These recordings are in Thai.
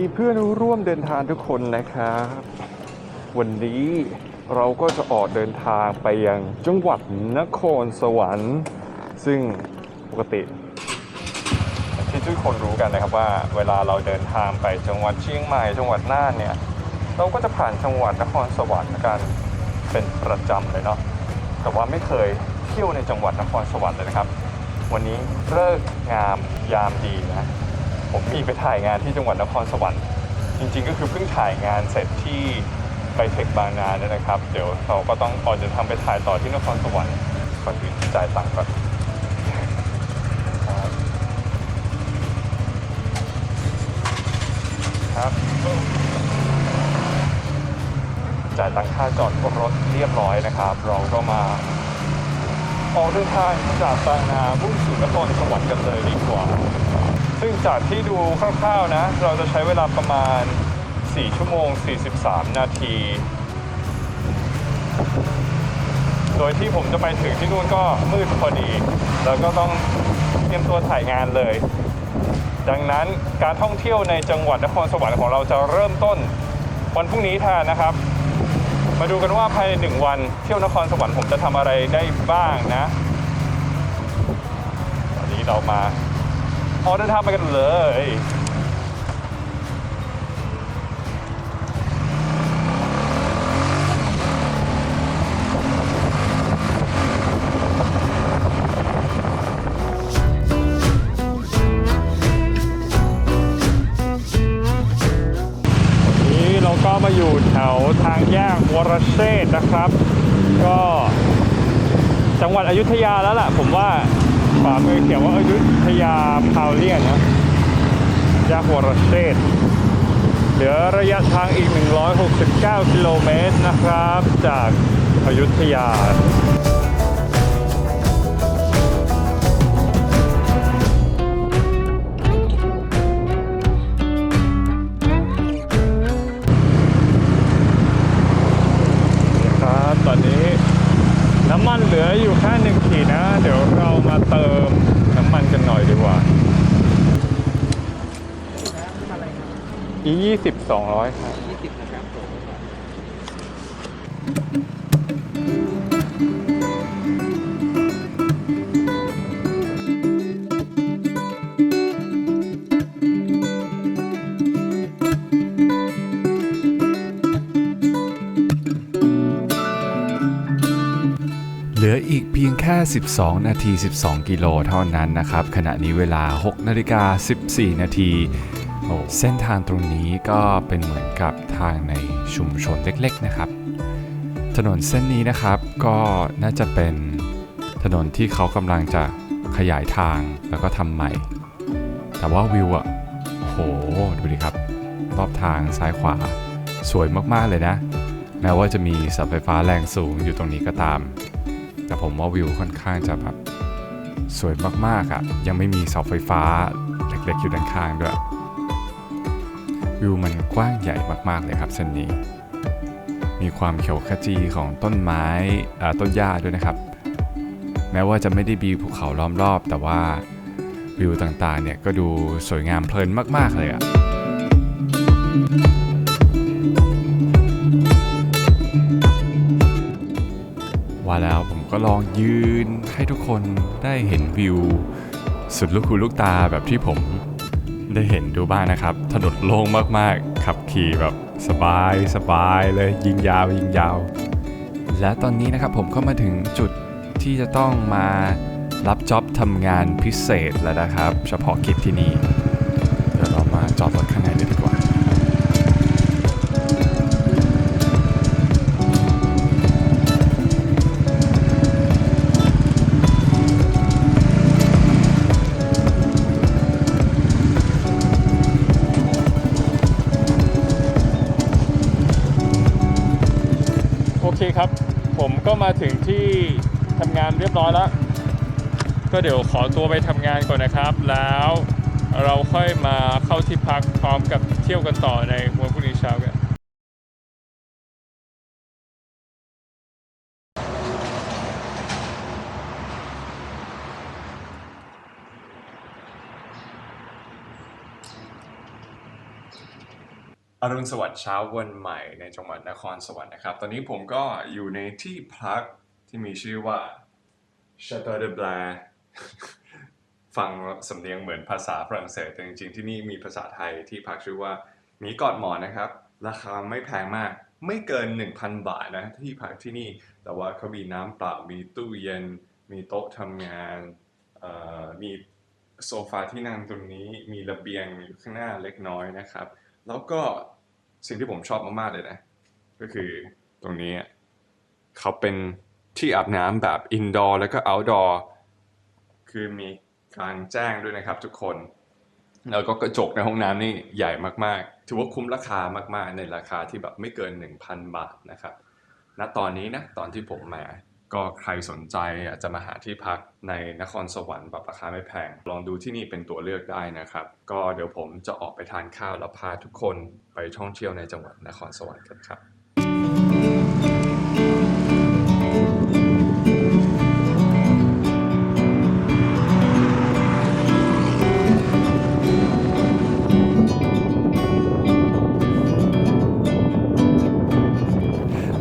ดีเพื่อนร่วมเดินทางทุกคนนะครับ วันนี้เราก็จะออกเดินทางไปยังจังหวัดนครสวรรค์ ซึ่งปกติที่ทุกคนรู้กันนะครับว่า เวลาเราเดินทางไปจังหวัดเชียงใหม่จังหวัดน่านเนี่ยเราก็จะผ่านจังหวัดนครสวรรค์กันเป็นประจำเลยเนาะแต่ว่าไม่เคยเที่ยวในจังหวัดนครสวรรค์เลยนะครับ วันนี้เลิกงามยามดีนะ ผมมีไปถ่ายงานที่จังหวัดนครสวรรค์ จริง ๆ ก็คือเพิ่งถ่ายงานเสร็จที่ไปเทคบางนาเนี่ยนะครับ เดี๋ยวเราก็ต้องออกเดินทาไปถ่ายต่อที่นครสวรรค์ก่อนอื่นจ่ายตังค์ก่อนครับจ่ายตังค่าจอดรถเรียบร้อยนะครับ เราก็มาออกเดินทางจากบางนามุ่งสู่นครสวรรค์กันเลยดีกว่า ซึ่งจากที่ดูคร่าวๆนะ เราจะใช้เวลาประมาณ 4 ชั่วโมง 43 นาที โดยที่ผมจะไปถึงที่นู่นก็มืดพอดี แล้วก็ต้องเตรียมตัวถ่ายงานเลย ดังนั้นการท่องเที่ยวในจังหวัดนครสวรรค์ของเราจะเริ่มต้นวันพรุ่งนี้แทนนะครับ มาดูกันว่าภายในหนึ่งวันเที่ยวนครสวรรค์ผมจะทำอะไรได้บ้างนะ ตอนนี้เรามา ออกเดินทางไปกันเลยวันนี้เราก็มาอยู่แถวทางแยกวรเชษฐ์นะครับ ก็จังหวัดอยุธยาแล้วล่ะผมว่า ขวามือเขียนว่าอยุธยาพาวเลียนนะยาหัวรเชษเหลือระยะทางอีก 169 กิโลเมตรนะครับ จากอยุธยา อียี่สิบสองร้อยครับยี่สิบนะครับผมเหลืออีกเพียงแค่ 12 นาที 12 กิโลเท่านั้นนะครับ ขณะนี้เวลา 6 นาฬิกา 14 นาที เส้นทางตรงนี้ก็เป็นเหมือนกับทางในชุมชนเล็กๆนะครับ ถนนเส้นนี้นะครับก็น่าจะเป็นถนนที่เขากำลังจะขยายทางแล้วก็ทำใหม่ แต่ว่าวิวอะโหดูดิครับ รอบทางซ้ายขวาสวยมากๆเลยนะ แม้ว่าจะมีเสาไฟฟ้าแรงสูงอยู่ตรงนี้ก็ตาม แต่ผมว่าวิวค่อนข้างจะแบบสวยมากๆอะ่ะยังไม่มีเสาไฟฟ้าเล็กๆอยู่ด้านข้างด้วย วิวมันกว้างใหญ่มากๆเลยครับเส้นนี้ มีความเขียวขจีของต้นไม้ต้นหญ้าด้วยนะครับ แม้ว่าจะไม่ได้มีภูเขาล้อมรอบ แต่ว่าวิวต่างๆเนี่ยก็ดูสวยงามเพลินมาก ๆ เลยอะว่าแล้วผมก็ลองยืนให้ทุกคนได้เห็นวิว สุดลูกหูลูกตาแบบที่ผม ได้เห็นดูบ้างนะครับ ถนนโล่งมากๆ ขับขี่แบบสบายสบายเลยยิงยาวยิงยาว และตอนนี้นะครับผมก็มาถึงจุดที่จะต้องมารับจ็อบทำงานพิเศษแล้วนะครับ เฉพาะกิจที่นี่ ครับ ผมก็มาถึงที่ทำงานเรียบร้อยแล้ว ก็เดี๋ยวขอตัวไปทำงานก่อนนะครับ แล้วเราค่อยมาเข้าที่พักพร้อมกับเที่ยวกันต่อในวันพรุ่งนี้เช้ากัน อรุณสวัสดิ์เช้าวันใหม่ในจังหวัดนครสวรรค์นะครับ ตอนนี้ผมก็อยู่ในที่พักที่มีชื่อว่า Chateau de b l a i ฟังสำเนียงเหมือนภาษาฝรั่งเศสแต่จริงๆ ที่นี่มีภาษาไทยที่พักชื่อว่าหมีกอดหมอนนะครับ ราคาไม่แพงมาก ไม่เกิน 1,000 บาทนะที่พักที่นี่ แต่ว่าเขามีน้ำเปล่า มีตู้เย็น มีโต๊ะทำงานมีโซฟาที่นั่งตรงนี้ มีระเบียงอยู่ข้างหน้าเล็กน้อยนะครับ แล้วก็สิ่งที่ผมชอบมากๆเลยนะ ก็คือตรงนี้เขาเป็นที่อาบน้ำแบบอินดอร์แล้วก็เอาท์ดอร์คือมีกลางแจ้งด้วยนะครับทุกคน แล้วก็กระจกในห้องน้ำนี่ใหญ่มากๆ ถือว่าคุ้มราคามากๆ ในราคาที่แบบไม่เกิน 1,000 บาทนะครับณตอนนี้นะตอนที่ผมมา ก็ใครสนใจอาจจะมาหาที่พักในนครสวรรค์แบบราคาไม่แพง ลองดูที่นี่เป็นตัวเลือกได้นะครับ ก็เดี๋ยวผมจะออกไปทานข้าวแล้วพาทุกคนไปท่องเที่ยวในจังหวัดนครสวรรค์กันครับ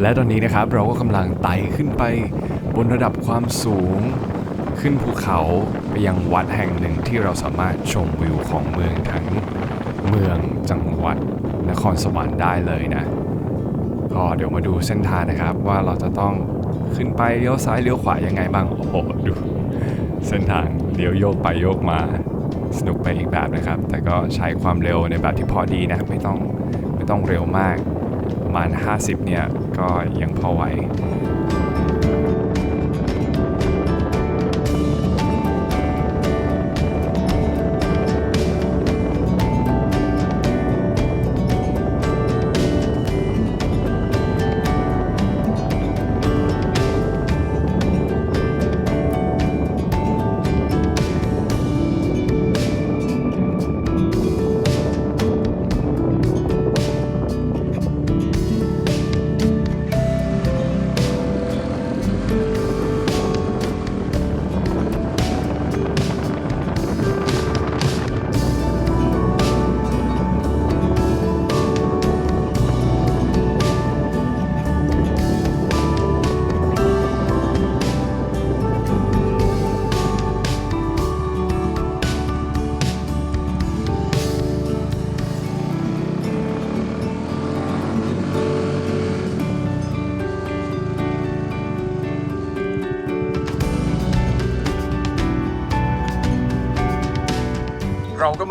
และตอนนี้นะครับเราก็กำลังไต่ขึ้นไปบนระดับความสูง ขึ้นภูเขาไปยังวัดแห่งหนึ่งที่เราสามารถชมวิวของเมืองทั้งเมืองจังหวัดนครสวรรค์ได้เลยนะก็เดี๋ยวมาดูเส้นทางนะครับว่าเราจะต้องขึ้นไปเลี้ยวซ้ายเลี้ยวขวายังไงบ้างโอ้โหดู เส้นทางเลี้ยวโยกไปโยกมาสนุกไปอีกแบบนะครับ แต่ก็ใช้ความเร็วในแบบที่พอดีนะไม่ต้องไม่ต้องเร็วมาก มาณ 50 เนี่ย ก็ยังพอไหว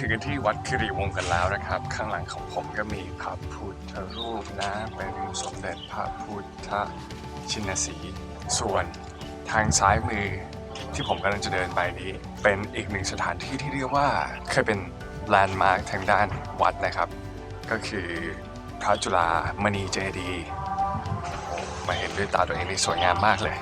ถึงกันที่วัดคิริวงศ์กันแล้วนะครับ ข้างหลังของผมก็มีพระพุทธรูปนะ เป็นสมเด็จพระพุทธชินสีห์ส่วนทางซ้ายมือที่ผมกำลังจะเดินไปนี้ เป็นอีกหนึ่งสถานที่ที่เรียกว่าเคยเป็นแลนด์มาร์คทางด้านวัดนะครับ ก็คือพระจุฬามณีเจดีย์มาเห็นด้วยตาตัวเองนี่สวยงามมากเลย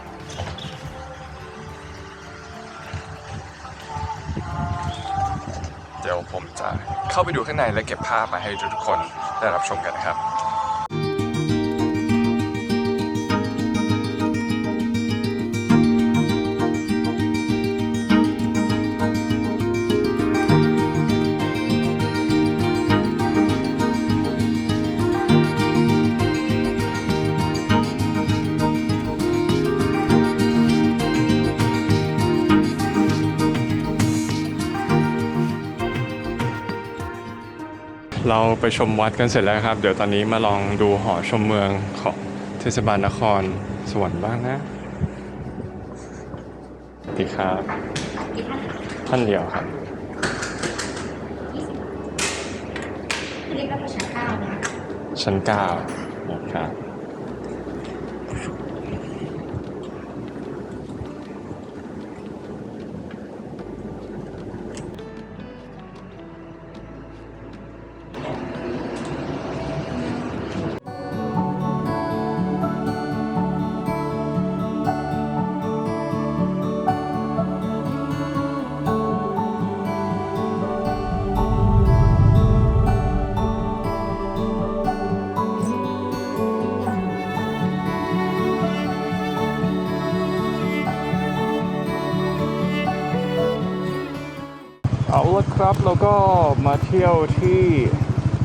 เดี๋ยวผมจะเข้าไปดูข้างในและเก็บภาพมาให้ทุกๆคนได้รับชมกันนะครับ เราไปชมวัดกันเสร็จแล้วครับ เดี๋ยวตอนนี้มาลองดูหอชมเมืองของเทศบาลนครสวรรค์บ้างนะสวัสดีครับท่านเดียวครับเรียกว่าประชาเก้านะชั้นเก้านะครับ เอาละครับเราก็มาเที่ยวที่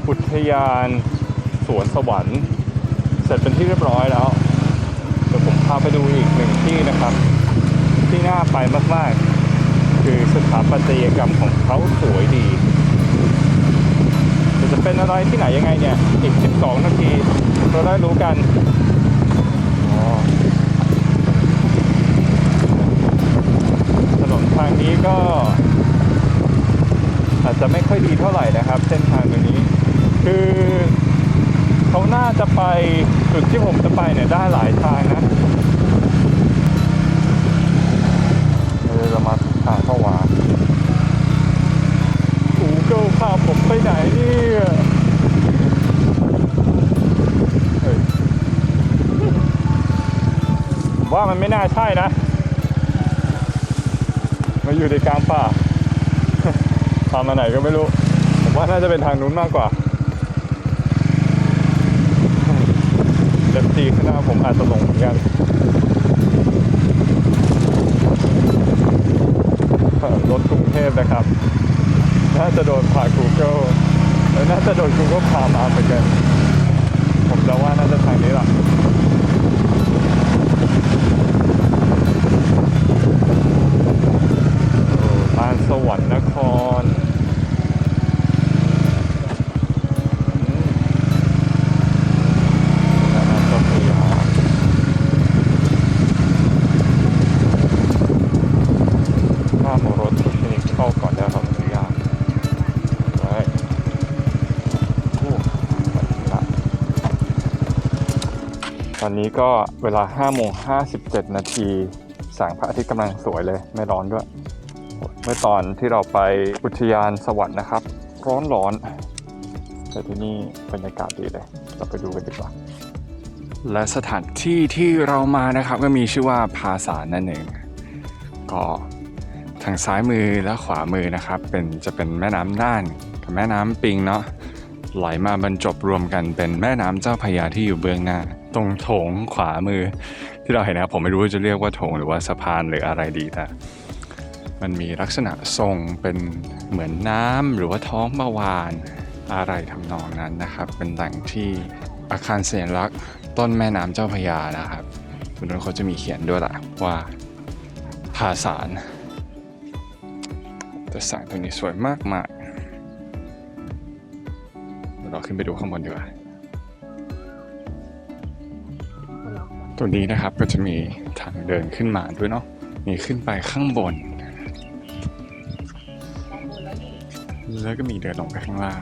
อุทยานสวนสวรรค์เสร็จเป็นที่เรียบร้อยแล้วเดี๋ยวผมพาไปดูอีกหนึ่งที่นะครับ ที่น่าไปมากๆ คือสถาปัตยกรรมของเขาสวยดีจะเป็นอะไรที่ไหนยังไงเนี่ย อีก 12 นาที เราได้รู้กันอ๋อถนนทางนี้ก็ อาจจะไม่ค่อยดีเท่าไหร่นะครับ เส้นทางตรงนี้ คือเขาน่าจะไปจุดที่ผมจะไปเนี่ยได้หลายทางนะเออเรามาถูกทางเข้าวากูเกิลพาผมไปไหนเนี่ยว่ามันไม่น่าใช่นะ มาอยู่ในกลางป่า ทางมาไหนก็ไม่รู้ ผมว่าน่าจะเป็นทางนู้นมากกว่าเล็บจีข้างหน้าผมอาจจะหลงเหมือนกันรถกรุงเทพนะครับ น่าจะโดนผ่าน Google แล้วน่าจะโดน Google พามาเหมือนกัน ผมจะว่าน่าจะทางนี้แหละโอ้านสวรรค์นคร อืมแม่น้ำเจ้าพระยาห้ามเอารถชนิดเข้าก่อนได้รับอนุญาตไว้โอ้ไปถึงละต อนนี้ก็เวลา5โมง57 นาทีแสงพระอาทิตย์กำลังสวยเลยไม่ร้อนด้วย เมื่อตอนที่เราไปอุทยานสวรรค์นะครับ ร้อนร้อนแต่ที่นี่บรรยากาศดีเลย เราไปดูกันดีกว่า และสถานที่ที่เรามานะครับก็มีชื่อว่าภาษานั่นเอง ก็ทางซ้ายมือและขวามือนะครับ เป็นจะเป็นแม่น้ำน่านกับแม่น้ำปิงเนาะไหลมาบรรจบรวมกันเป็นแม่น้ำเจ้าพยาที่อยู่เบื้องหน้า ตรงโถงขวามือ ที่เราเห็นนะครับผมไม่รู้จะเรียกว่าโถงหรือว่าสะพานหรืออะไรดีแต่มันมีลักษณะทรงเป็นเหมือนน้ำหรือว่าท้องมาวานอะไรทำนองนั้นนะครับ เป็นแหล่งที่อาคารเสัญลักษ์ต้นแม่น้ำเจ้าพยานะครับตรงนั้นเขาจะมีเขียนด้วยล่ะว่าภาษารแต่สางตรงนี้สวยมากมากเราขึ้นไปดูข้างบนดีกว่า ตรงนี้นะครับก็จะมีทางเดินขึ้นมาด้วยเนาะมีขึ้นไปข้างบน แล้วก็มีเดินลงไปข้างล่าง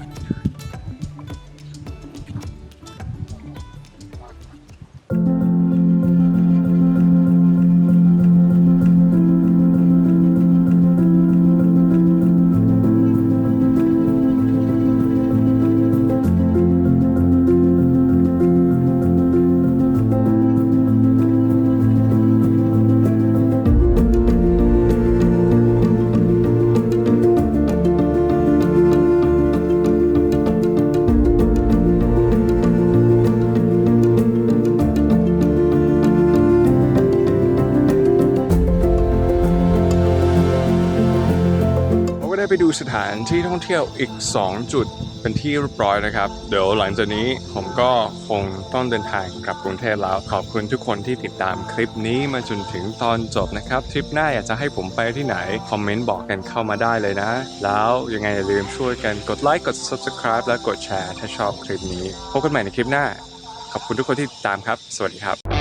ดูสถานที่ท่องเที่ยวอีก 2 จุดเป็นที่เรียบร้อยนะครับ เดี๋ยวหลังจากนี้ผมก็คงต้องเดินทางกลับกรุงเทพแล้ว ขอบคุณทุกคนที่ติดตามคลิปนี้มาจนถึงตอนจบนะครับ ทริปหน้าอยากจะให้ผมไปที่ไหน คอมเมนต์บอกกันเข้ามาได้เลยนะ แล้วยังไงอย่าลืมช่วยกันกดไลค์กด subscribe และกดแชร์ถ้าชอบคลิปนี้พบกันใหม่ในคลิปหน้า ขอบคุณทุกคนที่ติดตามครับ สวัสดีครับ